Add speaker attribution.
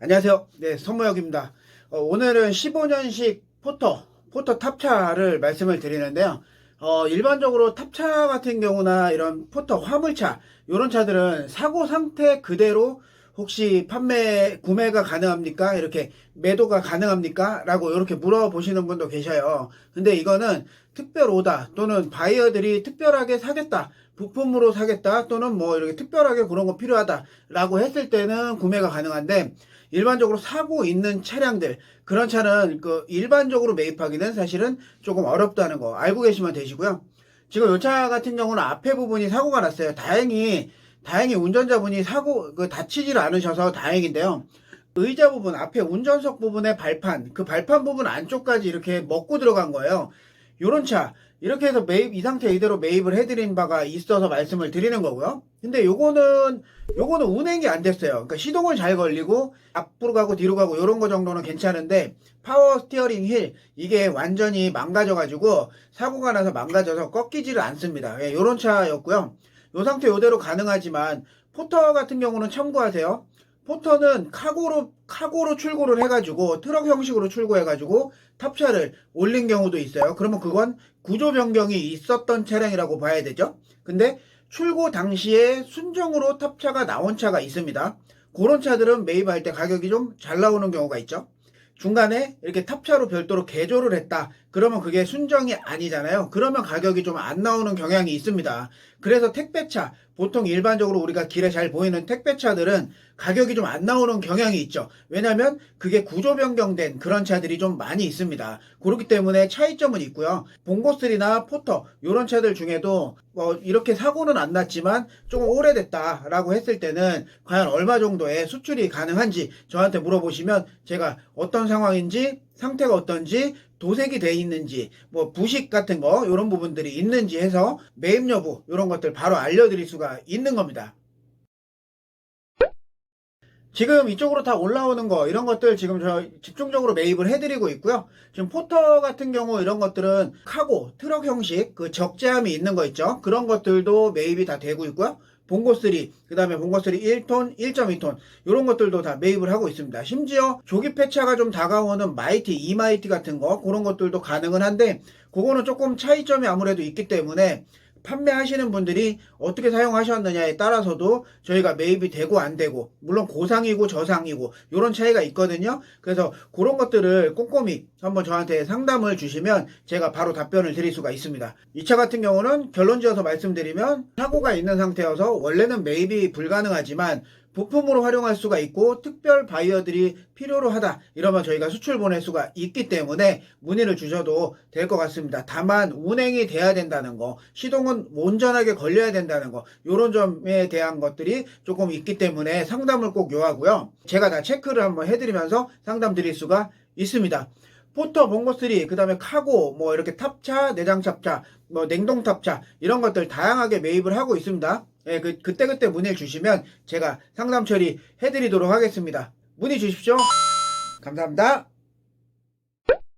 Speaker 1: 안녕하세요. 네, 손모혁입니다. 어, 오늘은 15년식 포터, 포터 탑차를 말씀을 드리는데요. 어, 일반적으로 탑차 같은 경우나 이런 포터 화물차, 이런 차들은 사고 상태 그대로 혹시 판매, 구매가 가능합니까? 이렇게 매도가 가능합니까? 라고 이렇게 물어보시는 분도 계셔요. 근데 이거는 특별 오다 또는 바이어들이 특별하게 사겠다. 부품으로 사겠다 또는 뭐 이렇게 특별하게 그런 거 필요하다라고 했을 때는 구매가 가능한데 일반적으로 사고 있는 차량들 그런 차는 그 일반적으로 매입하기는 사실은 조금 어렵다는 거 알고 계시면 되시고요. 지금 이 차 같은 경우는 앞에 부분이 사고가 났어요. 다행히 다행히 운전자분이 사고 그 다치질 않으셔서 다행인데요. 의자 부분 앞에 운전석 부분의 발판 그 발판 부분 안쪽까지 이렇게 먹고 들어간 거예요. 요런 차 이렇게 해서 매입 이 상태 이대로 매입을 해드린 바가 있어서 말씀을 드리는 거고요. 근데 요거는 요거는 운행이 안 됐어요. 그러니까 시동은 잘 걸리고 앞으로 가고 뒤로 가고 요런 거 정도는 괜찮은데 파워 스티어링 휠 이게 완전히 망가져가지고 사고가 나서 망가져서 꺾이지를 않습니다. 예, 요런 차였고요. 요 상태 요대로 가능하지만 포터 같은 경우는 참고하세요. 포터는 카고로 카고로 출고를 해가지고 트럭 형식으로 출고해가지고 탑차를 올린 경우도 있어요. 그러면 그건 구조 변경이 있었던 차량이라고 봐야 되죠. 근데 출고 당시에 순정으로 탑차가 나온 차가 있습니다. 그런 차들은 매입할 때 가격이 좀 잘 나오는 경우가 있죠. 중간에 이렇게 탑차로 별도로 개조를 했다. 그러면 그게 순정이 아니잖아요. 그러면 가격이 좀 안 나오는 경향이 있습니다. 그래서 택배차, 보통 일반적으로 우리가 길에 잘 보이는 택배차들은 가격이 좀 안 나오는 경향이 있죠. 왜냐면 그게 구조 변경된 그런 차들이 좀 많이 있습니다. 그렇기 때문에 차이점은 있고요. 봉고3나 포터, 이런 차들 중에도 뭐 이렇게 사고는 안 났지만 조금 오래됐다라고 했을 때는 과연 얼마 정도의 수출이 가능한지 저한테 물어보시면 제가 어떤 상황인지 상태가 어떤지 도색이 돼 있는지 뭐 부식 같은 거 이런 부분들이 있는지 해서 매입 여부 이런 것들 바로 알려드릴 수가 있는 겁니다. 지금 이쪽으로 다 올라오는 거 이런 것들 지금 저 집중적으로 매입을 해드리고 있고요. 지금 포터 같은 경우 이런 것들은 카고 트럭 형식 그 적재함이 있는 거 있죠. 그런 것들도 매입이 다 되고 있고요. 봉고3, 그 다음에 봉고3 1톤, 1.2톤, 이런 것들도 다 매입을 하고 있습니다. 심지어 조기 폐차가 좀 다가오는 마이티, 이마이티 같은 거, 그런 것들도 가능은 한데, 그거는 조금 차이점이 아무래도 있기 때문에, 판매하시는 분들이 어떻게 사용하셨느냐에 따라서도 저희가 매입이 되고 안 되고 물론 고상이고 저상이고 이런 차이가 있거든요. 그래서 그런 것들을 꼼꼼히 한번 저한테 상담을 주시면 제가 바로 답변을 드릴 수가 있습니다. 이 차 같은 경우는 결론지어서 말씀드리면 사고가 있는 상태여서 원래는 매입이 불가능하지만 부품으로 활용할 수가 있고 특별 바이어들이 필요로 하다 이러면 저희가 수출 보낼 수가 있기 때문에 문의를 주셔도 될 것 같습니다. 다만 운행이 돼야 된다는 거 시동은 온전하게 걸려야 된다는 거 이런 점에 대한 것들이 조금 있기 때문에 상담을 꼭 요하고요. 제가 다 체크를 한번 해드리면서 상담 드릴 수가 있습니다. 포터, 봉고3, 그 다음에 카고, 뭐 이렇게 탑차, 내장 탑차, 뭐 냉동 탑차 이런 것들 다양하게 매입을 하고 있습니다. 예, 그 그때그때 문의를 주시면 제가 상담 처리 해드리도록 하겠습니다. 문의 주십시오. 감사합니다.